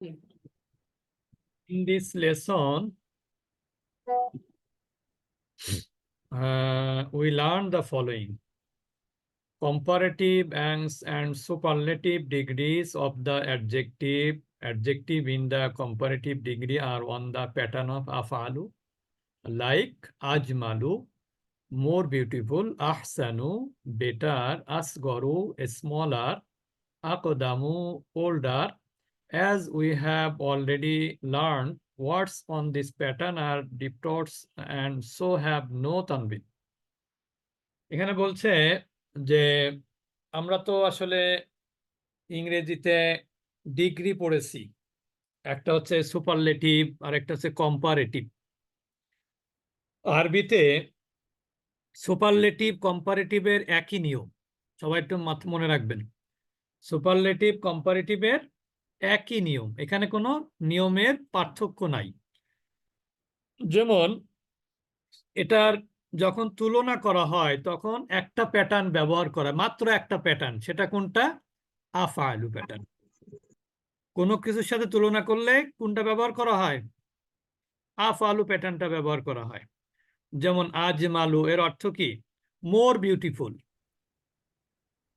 In this lesson, uh, we learn the following. Comparative and, and superlative degrees of the adjective. Adjective in the comparative degree are on the pattern of afalu. Like ajmalu, more beautiful, ahsanu, better, asgaru, smaller, akodamu, older. As we have already learned, words on this pattern are diptotes and so have no tanvin. এখানে বলছে যে আমরা তো আসলে ইংরেজিতে degree পড়েছি। একটা হচ্ছে সুপারলেটিভ আর একটা হচ্ছে কম্পারেটিভ আরবিতে সুপারলেটিভ কম্পারেটিভের একই নিয়ম। সবাই একটু মনে রাখবেন। সুপারলেটিভ কম্পারেটিভের একই নিয়ম, এখানে কোনো নিয়মের পার্থক্য নাই। যেমন, এটার যখন তুলনা করা হয়, তখন একটা প্যাটার্ন ব্যবহার করা, মাত্র একটা প্যাটার্ন সেটা কোনটা? আফআলু প্যাটার্ন কোনো কিছুর সাথে তুলনা করলে কোনটা ব্যবহার করা হয়? আফআলু প্যাটার্নটা ব্যবহার করা হয়। যেমন, আজমালু, এর অর্থ কি? More beautiful.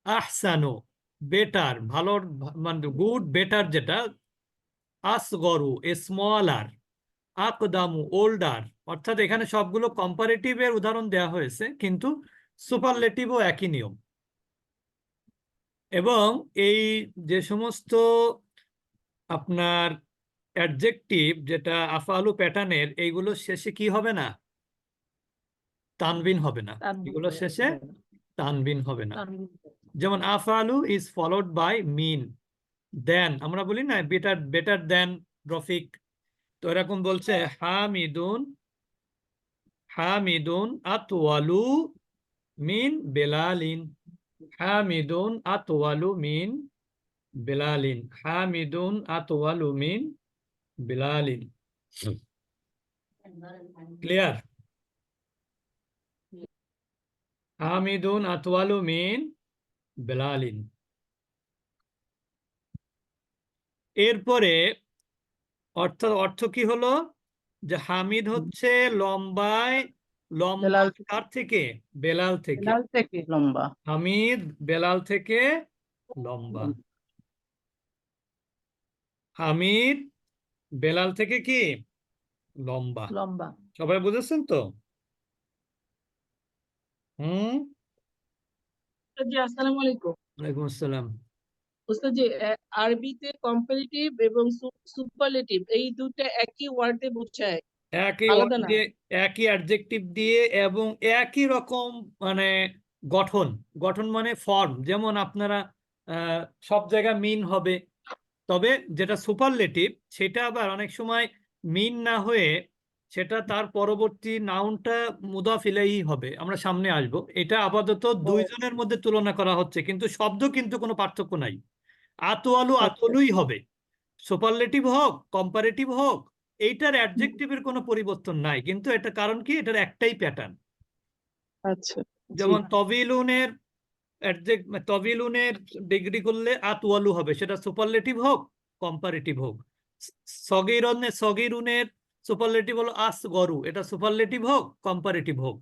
আহসানু বেটার ভালো মানে গুড বেটার যেটা আসগরু স্মলার আকদামু ওল্ডার অর্থাৎ এখানে সবগুলো কম্পারেটিভের উদাহরণ দেওয়া হয়েছে কিন্তু সুপারলেটিভও একই নিয়ম। এবং এই যে সমস্ত আপনার অ্যাডজেক্টিভ যেটা আফালু প্যাটার্নের এইগুলো শেষে কি হবে না? তানবিন হবে না। এগুলো শেষে তানবিন হবে না। যেমন আফালু ইজ ফলোড বাই মিন দেন আমরা বলি না বেটার বেটার দেন রফিক তো এরকম বলছে, হামিদুন হামিদুন আতওয়ালু মিন বেলালিন। হামিদুন আতওয়ালু মিন বেলালিন। হামিদুন আতওয়ালু মিন বেলালিন। ক্লিয়ার হামিদুন আতওয়ালু মিন বেলালিন। এরপরে অর্থ অর্থ কি হলো? যে হামিদ হচ্ছে লম্বায় লম্বা কার থেকে? বেলাল থেকে। লাল থেকে লম্বা। হামিদ বেলাল থেকে লম্বা। হামিদ বেলাল থেকে কি? লম্বা। লম্বা। সবাই বুঝেছেন তো? হুম? জি আসসালামু আলাইকুম। ওয়ালাইকুম আসসালাম। ওস্তাদ জি আরবিতে কম্পারেটিভ এবং সুপারলেটিভ এই দুটো একই ওয়ার্ডে বোঝায়। একই একই অ্যাডজেক্টিভ দিয়ে এবং একই রকম মানে গঠন। গঠন মানে ফর্ম যেমন আপনারা সব জায়গায় মিন হবে। তবে যেটা সুপারলেটিভ সেটা আবার অনেক সময় মিন না হয়ে সেটা তার পরবর্তী নাউনটা মুদাফ ইলাইহি হবে। আমরা সামনে আসব। এটা আপাতত দুইজনের মধ্যে তুলনা করা হচ্ছে কিন্তু শব্দ কিন্তু কোনো পার্থক্য নাই। আতোয়ালু আচ্ছা। আতলুই হবে। সুপারলেটিভ হোক কম্পারেটিভ হোক এইটার অ্যাডজেক্টিভের কোনো পরিবর্তন নাই। কিন্তু এটা কারণ কি? এটার একটাই প্যাটার্ন আচ্ছা যেমন তবিলুনের অ্যাডজেক্ট তবিলুনের ডিগ্রি করলে আতওয়ালু হবে। সেটা সুপারলেটিভ হোক কম্পারেটিভ হোক। সগিরনের সগিরুনের সুপারলেটিভ হলো আসগরু এটা সুপারলেটিভ হোক কম্পারেটিভ হোক।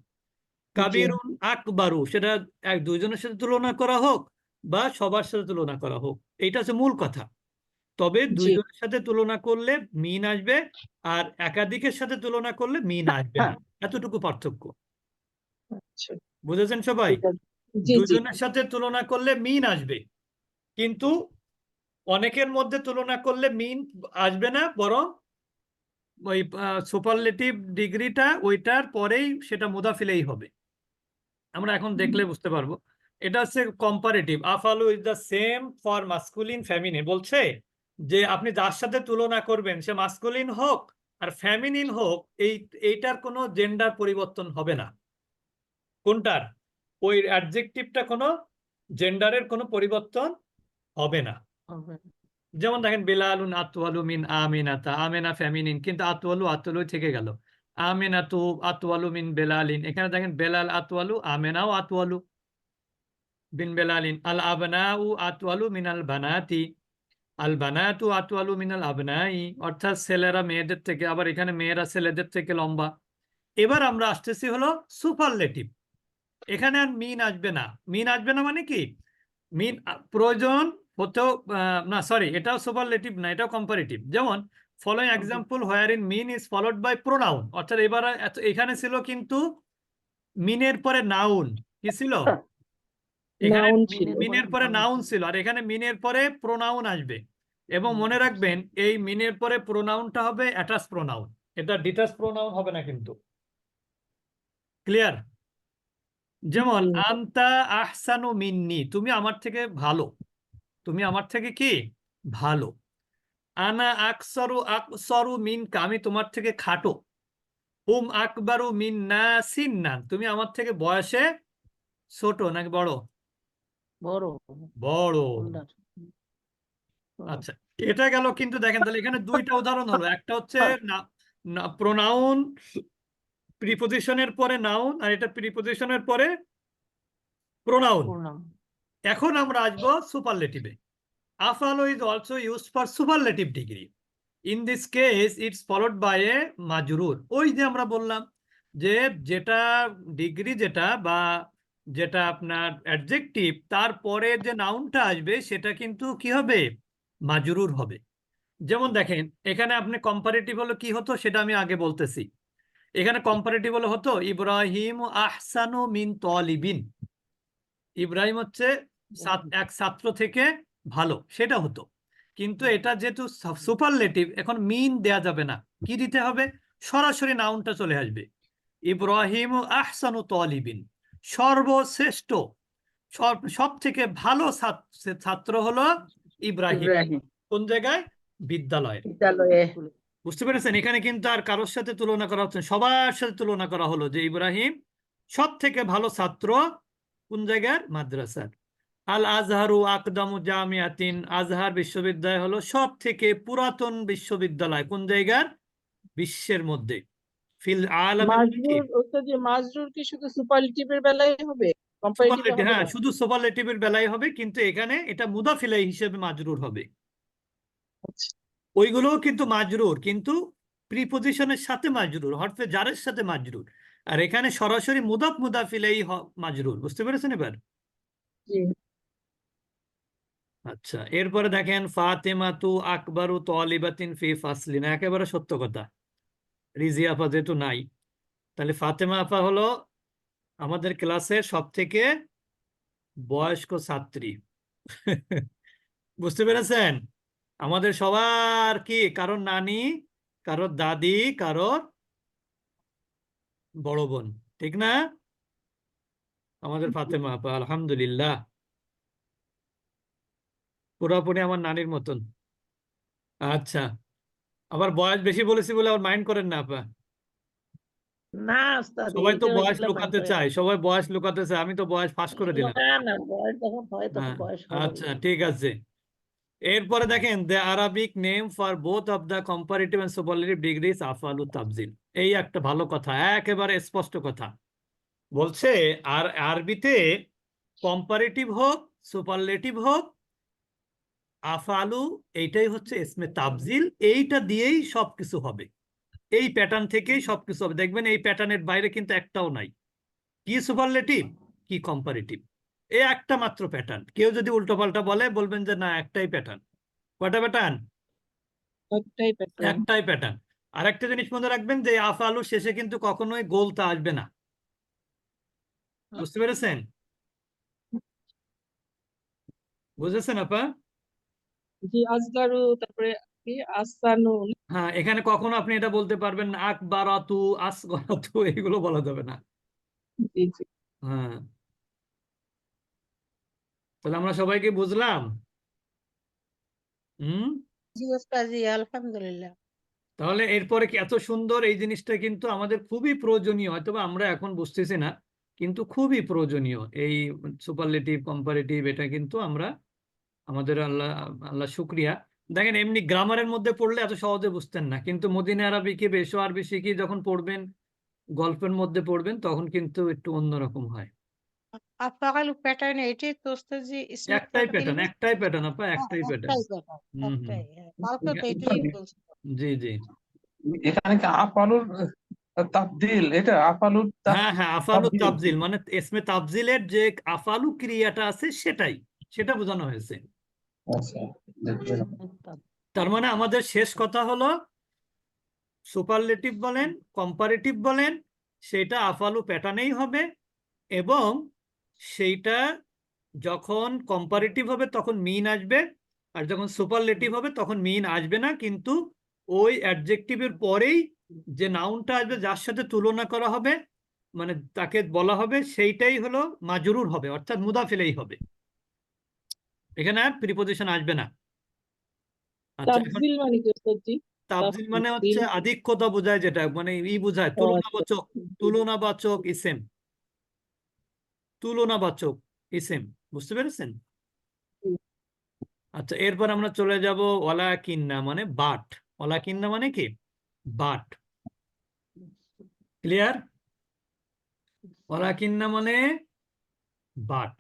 কাবিরুন আকবারু সেটা এক দুইজনের সাথে তুলনা করা হোক বা সবার সাথে তুলনা করা হোক। এইটা হচ্ছে মূল কথা। তবে দুইজনের সাথে তুলনা করলে মিন আসবে আর একাধিকের সাথে তুলনা করলে মিন আসবে না। এতটুকু পার্থক্য। আচ্ছা। বুঝেছেন সবাই? দুজনের সাথে তুলনা করলে মিন আসবে। কিন্তু অনেকের মধ্যে তুলনা করলে মিন আসবে না বরং ওই সুপারলেটিভ ডিগ্রিটা ওইটার পরেই সেটা মুদাফিলেই হবে। আমরা এখন দেখলে বুঝতে পারব। এটা হচ্ছে comparative আফালু is the same for masculine feminine বলছে যে আপনি যার সাথে তুলনা করবেন সে মাস্কুলিন হোক আর ফ্যামিনিন হোক এই এইটার কোনো জেন্ডার পরিবর্তন হবে না। কোনটার? ওই অ্যাডজেক্টিভটা কোনো জেন্ডারের কোনো পরিবর্তন হবে না। যেমন দেখেন, বেলালুন আতওয়ালু মিন আমিনাতা, আমেনা ফ্যামিনিন, কিন্তু আতওয়ালু আতওয়ালু থেকে গেল। আমিনাতু আতওয়ালু মিন বেলালিন, এখানে দেখেন বেলাল আতওয়ালু, আমেনাও আতওয়ালু। বিন বেলালিন, আল আবনাউ আতওয়ালু মিন আল বানাতি, আল বানাতু আতওয়ালু মিনাল আবনাই, অর্থাৎ ছেলেরা মেয়েদের থেকে, আবার এখানে মেয়েরা ছেলেদের থেকে লম্বা। এবার আমরা আসতেছি হলো সুপারলেটিভ। এখানে আর মিন আসবে না। মিন আসবে না মানে কি? মিন প্রয়োজন আহ, না সরি এটাও সুপারলেটিভ না এটাও কম্পারেটিভ যেমন ফলোইং এক্সাম্পল হোয়ার ইন মিন ইজ ফলোড বাই প্রোনাউন অর্থাৎ এবার এখানে ছিল কিন্তু মিনের পরে নাউন কি ছিল? এখানে Noun মিনের পরে নাউন ছিল আর এখানে মিনের পরে প্রোনাউন আসবে। এবং মনে রাখবেন এই মিনের পরে প্রোনাউনটা হবে অ্যাটাচ প্রোনাউন এটা ডিটাচ প্রোনাউন হবে না কিন্তু। ক্লিয়ার যেমন। আন্তা আহসানু মিন্নি তুমি আমার থেকে ভালো। তুমি আমার থেকে কি? ভালো। আনা আকসরু আকসরু মিন আমি তোমার থেকে খাটো। হুম আকবারু মিন্না সিন্নান তুমি আমার থেকে বয়সে ছোট নাকি বড়? বড়। বড়। আচ্ছা এটা গেল কিন্তু দেখেন তাহলে এখানে দুইটা উদাহরণ হলো। একটা হচ্ছে না প্রোনাউন প্রিপোজিশনের পরে নাউন আর এটা প্রিপোজিশনের পরে প্রোনাউন এখন আমরা আসব সুপারলেটিভে আফালো is also use for superlative degree in this case it's followed by a মাজরুর ওই যে আমরা বললাম যে যেটা ডিগ্রি যেটা বা যেটা আপনার অ্যাডজেক্টিভ তারপরে যে নাউনটা আসবে, সেটা কিন্তু কি হবে? মাজরুর হবে। যেমন দেখেন, এখানে আপনি কম্পারেটিভ হলো কি হতো সেটা আমি আগে বলতেছি। এখানে কম্পারেটিভ হলো হতো, ইব্রাহিম আহসানু মিন তলিবিন। ইব্রাহিম হচ্ছে এক ছাত্র থেকে ভালো সেটা হতো। কিন্তু এটা যেহেতু সুপারলেটিভ এখন মিন দেয়া যাবে না। কি দিতে হবে? সরাসরি নাউনটা চলে আসবে। ইব্রাহিম আহসানু তলিবিন সর্বশ্রেষ্ঠ। সব থেকে ভালো ছাত্র হলো ইব্রাহিম। কোন জায়গায়? বিদ্যালয়ে। বিদ্যালয়ে। বুঝতে পেরেছেন? এখানে কিন্তু আর কারোর সাথে তুলনা করা হচ্ছে সবার সাথে তুলনা করা হলো যে ইব্রাহিম সব থেকে ভালো ছাত্র কোন জায়গার? মাদ্রাসার। আল আজহারু আকদামু জামিয়াতিন। আজহার বিশ্ববিদ্যালয় হলো সব থেকে পুরাতন বিশ্ববিদ্যালয়। কোন জায়গার? বিশ্বের মধ্যে। ফিল মাজরুর কি? শুধু সুপারলেটিভের বেলায় হবে? হ্যাঁ শুধু সুপারলেটিভের বেলায় হবে কিন্তু এখানে এটা মুদাফিলাই হিসেবে মাজরুর হবে। আচ্ছা। ওইগুলোও কিন্তু মাজরুর কিন্তু প্রিপোজিশনের সাথে মাজরুর হরফে জারের সাথে মাজরুর আর এখানে সরাসরি মুদাফ মুদাফিলাই মাজরুর বুঝতে পেরেছেন এবার? জি। আচ্ছা এরপরে দেখেন ফাতেমাতু আকবারু তলিবাতিন ফি ফাসলিন একেবারে সত্য কথা। রিজি আপা যেহেতু নাই তাহলে ফাতেমা আপা হলো আমাদের ক্লাসের সব থেকে বয়স্ক ছাত্রী। বুঝতে পেরেছেন? আমাদের সবার কি? কারোর নানি কারোর দাদি কারোর বড় বোন ঠিক না? আমাদের ফাতেমা আপা আলহামদুলিল্লাহ। পুরাপুরি আমার নানির মতন। আচ্ছা। আবার বয়স বেশি বলেছি বলে আবার মাইন্ড করেন না আপা। না সবাই তো বয়স লুকাতে চায়। সবাই বয়স লুকাতে চায়। আমি তো বয়স ফাঁস করে দিলাম। হয় আচ্ছা ঠিক আছে। এরপরে দেখেন the Arabic name for both of the comparative and superlative degrees আফআলু তাবজিল এই একটা ভালো কথা একেবারে স্পষ্ট কথা। বলছে আর আরবিতে কম্পারেটিভ হোক সুপারলেটিভ হোক আফআলু এইটাই হচ্ছে ইসমে তাবজিল এইটা দিয়েই সবকিছু হবে। এই প্যাটার্ন থেকেই সবকিছু হবে। দেখবেন এই প্যাটার্নের বাইরে কিন্তু একটাও নাই। কি সুপারলেটিভ কি কম্পারেটিভ এ একটা মাত্র প্যাটার্ন কেউ যদি উল্টোপাল্টা বলে বলবেন যে না একটাই প্যাটার্ন কয়টা প্যাটার্ন একটাই প্যাটার্ন আর একটা জিনিস মনে রাখবেন যে আফ আলু শেষে কিন্তু কখনোই গোলতা আসবে না। বুঝতে পেরেছেন? বুঝেছেন আপা? জি আজগারু তারপরে কি? আসানু। হ্যাঁ এখানে কখনো আপনি এটা বলতে পারবেন না আকবারাতু আসগরাতু এগুলো বলা যাবে না। জি জি। হ্যাঁ। তাহলে আমরা সবাইকে বুঝলাম? হুম? জি আলহামদুলিল্লাহ। তাহলে এরপরে কি এত সুন্দর এই জিনিসটা কিন্তু আমাদের খুবই প্রয়োজনীয় হয়তোবা আমরা এখন বুঝতেছি না কিন্তু খুবই প্রয়োজনীয়। এই সুপারলেটিভ কম্পারেটিভ এটা কিন্তু আমরা আমাদের আল্লাহ আল্লাহ শুক্রিয়া। দেখেন এমনি গ্রামারের মধ্যে পড়লে এত সহজে বুঝতেন না। কিন্তু মদিনা আরবি কি বেশো আরবি শিখি যখন পড়বেন গল্পের মধ্যে পড়বেন তখন কিন্তু একটু অন্যরকম হয়। আফআলু প্যাটার্ন এটাই তো ওস্তাদজি একটাই প্যাটার্ন একটাই প্যাটার্ন আপা একটাই প্যাটার্ন তো এটাই জি জি। এখানে কি আফালুর তাবদিল? এটা আফালুর হ্যাঁ হ্যাঁ তাবদিল। মানে তাবজিলের যে আফালু ক্রিয়াটা আছে সেটাই সেটা বোঝানো হয়েছে। আচ্ছা তার মানে আমাদের শেষ কথা হলো সুপারলেটিভ বলেন কম্পারেটিভ বলেন, সেটা আফালু প্যাটার্নেই হবে এবং সেইটা যখন কম্পারেটিভ হবে তখন মিন আসবে আর যখন সুপারলেটিভ হবে তখন মিন আসবে না, কিন্তু ওই অ্যাডজেক্টিভের পরেই যে নাউনটা আসবে যার সাথে তুলনা করা হবে মানে তাকে বলা হবে, সেইটাই হলো মাজরুর হবে, অর্থাৎ মুদাফিলেই হবে। এখানে আর প্রিপোজিশন আসবে না। আচ্ছা এখন তাফজিল মানে কি মানে হচ্ছে আধিক্যতা বোঝায় যেটা মানে ই বোঝায় ও আচ্ছা তুলনাবাচক তুলনাবাচক ইসেম। তুলনাবাচক ইসেম বুঝতে পেরেছেন? আচ্ছা এরপর আমরা চলে যাব ওয়ালা কিন্না মানে বাট। ওয়ালা কিন্না মানে কি? বাট। ক্লিয়ার? ওয়ালা কিন্না মানে বাট।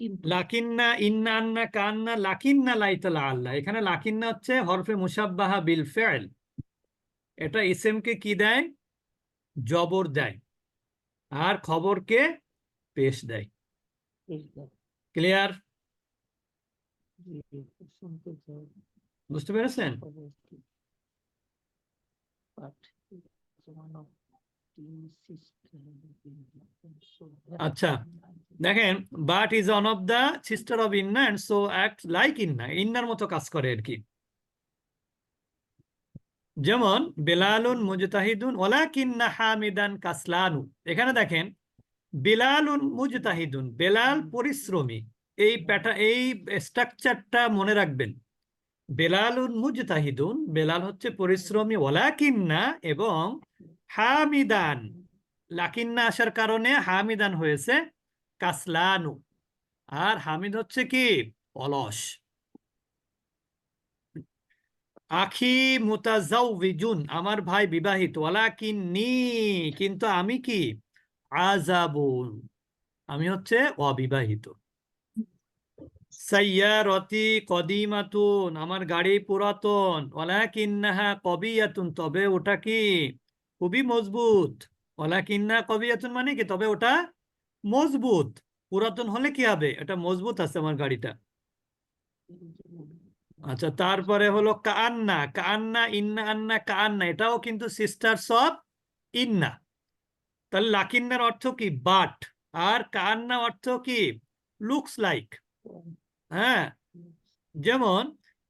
লাকিন্না ইন্না আন্না কান্না লাকিন্না লাইতালা আল্লাহ এখানে লাকিন্না হচ্ছে হরফে মুসাব্বাহা বিল ফেল এটা ইসেমকে কি দেয়? জবর দেয়। আর খবরকে পেশ দেয়। ক্লিয়ার? বুঝতে পেরেছেন? আচ্ছা দেখেন but is one of the sister of ইন্না সো অ্যাক্ট লাইক ইন্না ইন্নার মতো কাজ করে আর কি। যেমন, বেলালুন মুজতাহিদুন ওলাকিন্না হামিদান কাসলানু। এখানে দেখেন, বেলালুন মুজতাহিদুন, বেলাল পরিশ্রমী। এই প্যাটা এই স্ট্রাকচারটা মনে রাখবেন। বেলালুন মুজতাহিদুন, বেলাল হচ্ছে পরিশ্রমী ওলাকিন্না এবং হামিদান। লাকিন্না আসার কারণে হামিদান হয়েছে কাসলানু। আর হামিদ হচ্ছে কি? অলস। আখি মুতাজাউবিজুন, আমার ভাই বিবাহিত। ওয়ালাকিন্নি, কিন্তু আমি কি? আজাবুন আমি হচ্ছে অবিবাহিত। সাইয়ারতি কদিমাতুন আমার গাড়ি পুরাতন। ওয়ালাকিন্নাহা কবিয়াতুন, তবে ওটা কি? খুবই মজবুত। ওয়ালাকিন্না কবিয়াতুন মানে কি? তবে ওটা মজবুত। পুরাতন হলে কি হবে? এটা মজবুত আছে আমার গাড়িটা। আচ্ছা তারপরে হলো কান্না কান্না ইন্না আন্না কান্না এটাও কিন্তু সিস্টার সব ইন্না। তাহলে লাকিন্নার অর্থ কি? বাট। আর কান্না অর্থ কি? লুকস লাইক হ্যাঁ যেমন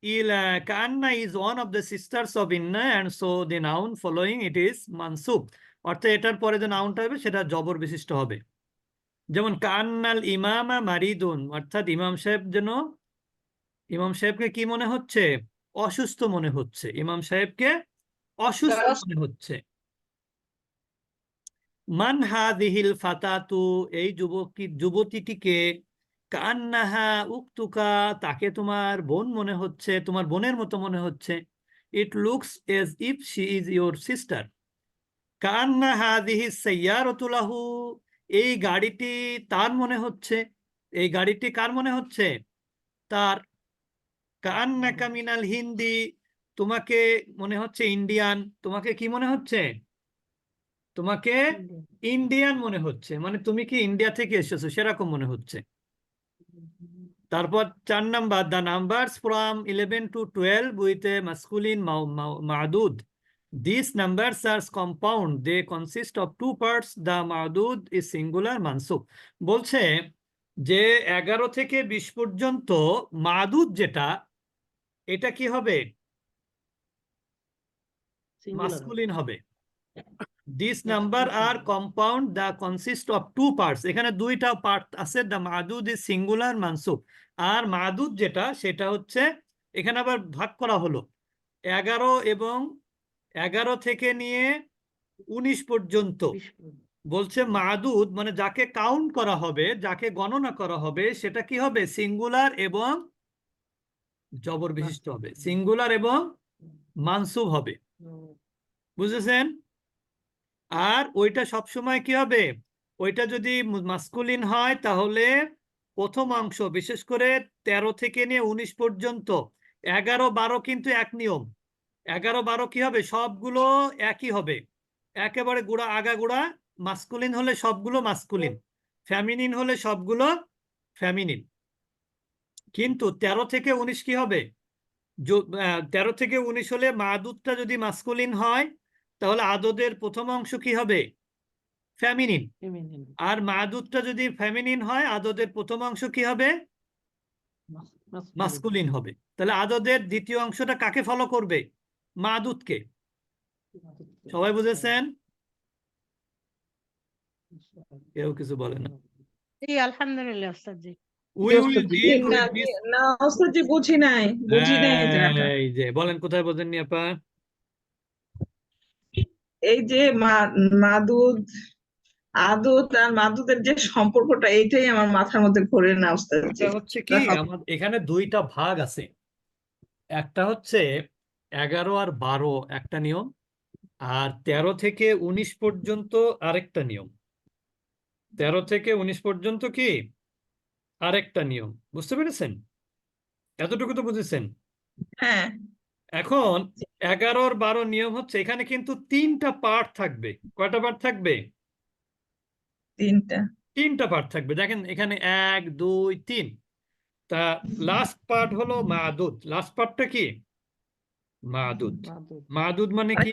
ইল কান্না is one of the sisters of ইন্না and so the noun following it is মানসুব। অর্থাৎ এটার পরে যে নাউনটা হবে সেটা জবর বিশিষ্ট হবে। যেমন কান্নাল ইমামা মারিদুন অর্থাৎ ইমাম সাহেব যেন ইমাম সাহেবকে কি মনে হচ্ছে? অসুস্থ মনে হচ্ছে। ইমাম সাহেবকে অসুস্থ। মনে হচ্ছে। মান হাদিহিল ফাতাতু এই যুবকী যুবতীটিকে কান্নাহা উক্তুকা তাকে তোমার বোন মনে হচ্ছে তোমার বোনের মতো মনে হচ্ছে। It looks as if she is your sister কান্না হাদিহি সাইয়ারতুলাহু এই গাড়িটি তার মনে হচ্ছে। এই গাড়িটি কার মনে হচ্ছে? তার। কান্নাকা মিনাল হিন্দি। তোমাকে মনে হচ্ছে ইন্ডিয়ান। তোমাকে কি মনে হচ্ছে? তোমাকে ইন্ডিয়ান মনে হচ্ছে। মানে তুমি কি ইন্ডিয়া থেকে এসেছ? সেরকম মনে হচ্ছে। তারপর চার number the numbers from eleven to twelve with a masculine Masud this numbers are compound they consist of two parts the Masud is singular মানসুব বলছে যে এগারো থেকে বিশ পর্যন্ত মাদুদ যেটা এটা কি হবে? মাস্কুলিন হবে। This number R compound the consist of two parts এখানে দুইটা পার্ট আছে দ্য মাদুদ ইজ সিঙ্গুলার মানসুব আর মাদুদ যেটা সেটা হচ্ছে এখানে আবার ভাগ করা হলো। এগারো এবং এগারো থেকে নিয়ে উনিশ পর্যন্ত। বলছে মাদুদ মানে যাকে কাউন্ট করা হবে যাকে গণনা করা হবে সেটা কি হবে? সিঙ্গুলার এবং জবর বিশিষ্ট হবে সিঙ্গুলার এবং মানসুব হবে। বুঝেছেন? আর ওইটা সবসময় কি হবে? ওইটা যদি মাস্কুলিন হয় তাহলে প্রথম অংশ বিশেষ করে তেরো থেকে নিয়ে উনিশ পর্যন্ত এগারো বারো কিন্তু এক নিয়ম। এগারো বারো কি হবে? সবগুলো একই হবে। একেবারে গুড়া আগা গুড়া মাস্কুলিন হলে সবগুলো মাস্কুলিন ফ্যামিনিন হলে সবগুলো ফ্যামিনিন। কিন্তু তেরো থেকে উনিশ কি হবে? য- আহ, তেরো থেকে উনিশ হলে মাদুদটা যদি মাস্কুলিন হয় তাহলে আদদের প্রথম অংশ কি হবে? ফ্যামিনিন। আর মাদুদটা যদি ফ্যামিনিন হয় আদদের প্রথম অংশ কি হবে? মাস্কুলিন। হবে। তাহলে আদদের দ্বিতীয় অংশটা কাকে ফলো করবে? মাদুদকে সবাই বুঝেছেন? কেউ কিছু বলে না। আলহামদুলিল্লাহ ওস্তাদ জি উই উইল এই যে মা- মাদুদ আদুত আর মাদুদের যে সম্পর্কটা এইটাই আমার মাথার মধ্যে ঘোরে না হচ্ছে কি আমাদের এখানে দুইটা ভাগ আছে। একটা হচ্ছে এগারো আর বারো একটা নিয়ম আর তেরো থেকে উনিশ পর্যন্ত আরেকটা নিয়ম। তেরো থেকে উনিশ পর্যন্ত কি? আরেকটা নিয়ম। বুঝতে পেরেছেন? এতটুকু তো বুঝেছেন। হ্যাঁ। এখন এগারো আর বারো নিয়ম হচ্ছে এখানে কিন্তু তিনটা পার্ট থাকবে। কয়টা পার্ট থাকবে? তিনটা। তিনটা পার্ট থাকবে। দেখেন এখানে এক দুই তিন। তা লাস্ট পার্ট হলো মাদুদ। লাস্ট পার্টটা কি? মাদুদ। মাদুদ। মাদুদ মানে কি?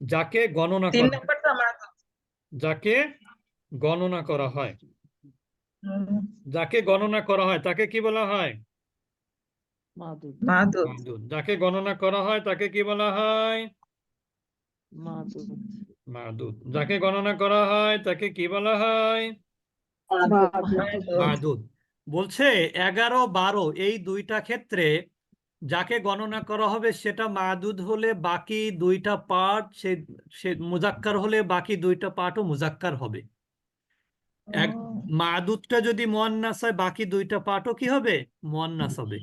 যাকে গণনা করা যাকে গণনা করা হয়। যাকে গণনা করা হয় তাকে কি বলা হয়? মাদুদ মাদুদ মাদুদ যাকে গণনা করা হয় তাকে কি বলা হয়? মাদুদ মাদুদ যাকে গণনা করা হয় তাকে কি বলা হয়? মাদুদ বলছে এগারো বারো এই দুইটা ক্ষেত্রে যাকে গণনা করা হবে সেটা মাদুদ হলে বাকি দুইটা পার্ট সে সে মুজাক্কার হলে বাকি দুইটা পার্টও মুজাক্কার হবে। এক মাদুদটা যদি মুয়ান্নাস হয় বাকি দুইটা পার্টও কি হবে? মুয়ান্নাস হবে।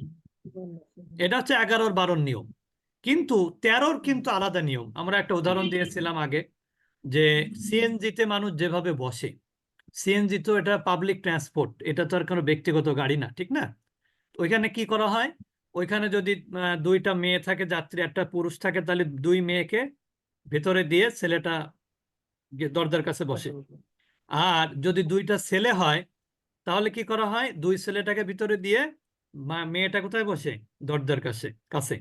এটা হচ্ছে এগারোর বারোর নিয়ম। কিন্তু তেরোর কিন্তু আলাদা নিয়ম। আমরা একটা উদাহরণ দিয়েছিলাম আগে যে সিএনজিতে মানুষ যেভাবে বসে সিএনজি তো এটা পাবলিক ট্রান্সপোর্ট এটা তো আর কোনো ব্যক্তিগত গাড়ি না, ঠিক না? ওইখানে কি করা হয়? ওইখানে যদি দুইটা মেয়ে থাকে, যাত্রী, একটা পুরুষ থাকে, তাহলে দুই মেয়েকে ভেতরে দিয়ে ছেলেটা দরজার কাছে বসে। আর যদি দুইটা ছেলে হয়, তাহলে কি করা হয়? দুই ছেলেটাকে ভিতরে দিয়ে মেয়েটা কোথায় বসে? দরজার কাছে কাছে।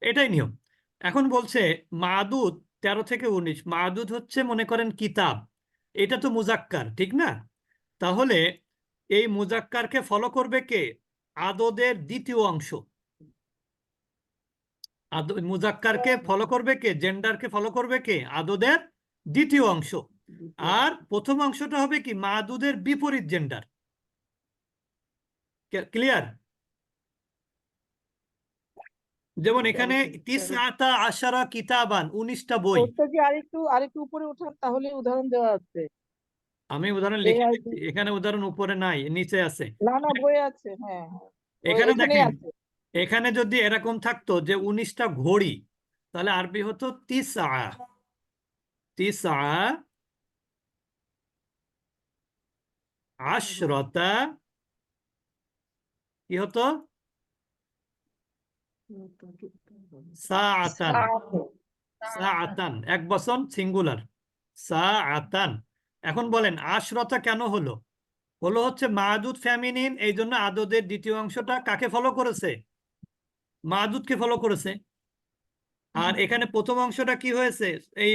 এটাই নিয়ম। এখন বলছে মাদুদ তেরো থেকে উনিশ মাদুদ হচ্ছে মনে করেন কিতাব। এটা তো মুজাক্কার ঠিক না? তাহলে এই মুজাক্কারকে ফলো করবে কে? আদদের দ্বিতীয় অংশ। আদ মুজাক্কারকে ফলো করবে কে? জেন্ডারকে ফলো করবে কে? আদদের দ্বিতীয় অংশ। আর প্রথম অংশটা হবে কি? মাদুদের বিপরীত জেন্ডার ক্লিয়ার যেমন এখানে তিসআতা আশারা কিতাবান উনিশটা বই। আরেকটু আরেকটু উপরে উঠান তাহলে উদাহরণ দেওয়া আছে। আমি উদাহরণ লিখে। এখানে উদাহরণ উপরে নাই নিচে আছে। না না বই আছে হ্যাঁ। এখানে দেখেন এখানে যদি এরকম থাকতো যে উনিশটা ঘড়ি তাহলে আরবি হতো তিসা তিসা আশরতা কি হতো? সাআতান। সাআতান। এক বচন সিঙ্গুলার সাআতান। এখন বলেন আশরতা কেন হলো? হলো হচ্ছে মাদুদ ফ্যামিনিন এই জন্য আদদের দ্বিতীয় অংশটা কাকে ফলো করেছে? মাদুদকে ফলো করেছে। আর এখানে প্রথম অংশটা কি হয়েছে? এই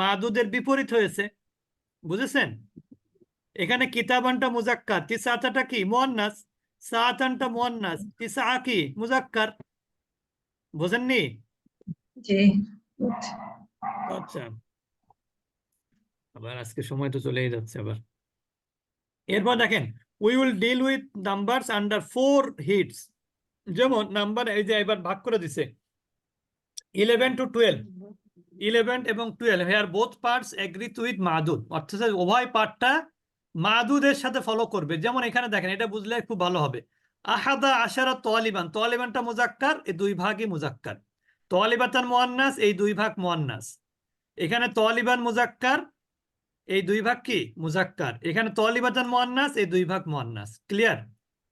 মাদুদের বিপরীত হয়েছে। বুঝেছেন? এখানে কিতাবানটা মুজাক্কার। তিসাতাটা কি? মুয়ান্নাস। মুয়ান্নাস তিসা কি মুজাক্কার বুঝেননি জি আচ্ছা। আবার আজকে সময় তো চলেই যাচ্ছে আবার। এরপর দেখেন we will deal with numbers under four hits যেমন নাম্বার এই যে এবার ভাগ করে দিছে। ইলেভেন টু টুয়েলভ ইলেভেন এবং twelve here both parts agree to with Masud অর্থাৎ উভয় পার্টটা মাদুদের সাথে ফলো করবে। যেমন এখানে দেখেন এটা বুঝলে খুব ভালো হবে। আহাদা আশারা তোয়ালিবান তোয়ালিবানটা মুজাক্কার এই দুই ভাগই মুজাক্কার। তোয়ালিবাতান মুয়ান্নাস এই দুই ভাগ মুয়ান্নাস। এখানে তোয়ালিবান মুজাক্কার এই দুই ভাগ কি? মুজাক্কার। এখানে তলিবাতান মোয়ান্নাস এই দুই ভাগ মোয়ান্নাস। ক্লিয়ার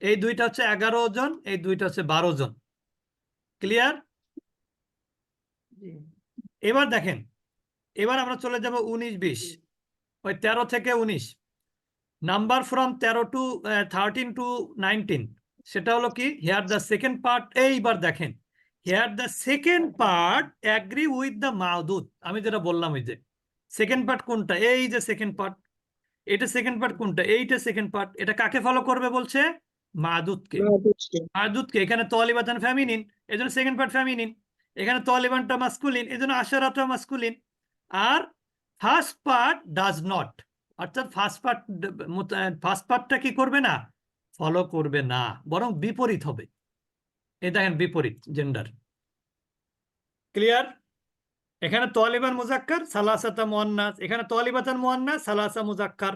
এই দুইটা হচ্ছে এগারো জন এই দুইটা হচ্ছে বারো জন। ক্লিয়ার এবার দেখেন এবার আমরা চলে যাব উনিশ বিশ। ওই তেরো থেকে উনিশ। নাম্বার ফ্রম তেরো টু থার্টিন টু নাইনটিন সেটা হলো কি? হেয়ার দ্য সেকেন্ড পার্ট এইবার দেখেন। Here the second part agree with the Mahdud আমি যেটা বললাম ওই যে সেকেন্ড পার্ট কোনটা? এই যে সেকেন্ড পার্ট এটা সেকেন্ড পার্ট কোনটা? এইটা সেকেন্ড পার্ট এটা কাকে ফলো করবে বলছে? মাহদুদকে মাহদুদকে এখানে তলিবাতান ফ্যামিনিন এই জন্য সেকেন্ড পার্ট ফ্যামিনিন এখানে তলিবানটা মাস্কুলিন এই জন্য আশারাটা মাস্কুলিন আর ফার্স্ট পার্ট ডাজ নট অর্থাৎ ফার্স্ট পার্ট ফার্স্ট পার্টটা কি করবে না? ফলো করবে না বরং বিপরীত হবে। এই দেখেন বিপরীত জেন্ডার ক্লিয়ার এখানে তলিবান মুজাক্কার সালাসাতা মুয়ান্নাস। এখানে তলিবাতান মুয়ান্নাস সালাসা মুজাক্কার।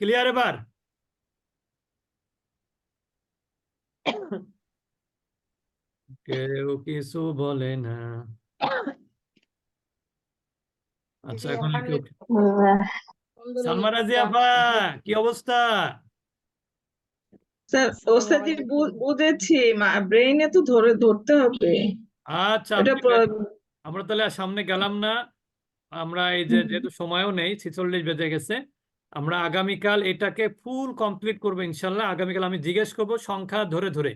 ক্লিয়ার এবার? কেউ কিছু বলে না। আচ্ছা এখন আলহামদুলিল্লাহ। আপা কি অবস্থা? স্যার ওস্তাদজি বুঝেছি ব্রেইনে তো ধরে ধরতে হবে। আচ্ছা আমরা তাহলে আর সামনে গেলাম না। আমরা এই যে যেহেতু সময়ও নেই ছিচল্লিশ বেজে গেছে। আমরা আগামীকাল এটাকে ফুল কমপ্লিট করব ইনশাল্লাহ। আগামীকাল আমি জিজ্ঞেস করব সংখ্যা ধরে ধরে।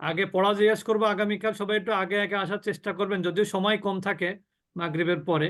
আগে পড়া জিজ্ঞেস করব আগামীকাল সবাই একটু আগে আগে আসার চেষ্টা করবেন যদিও সময় কম থাকে মাগরিবের পরে।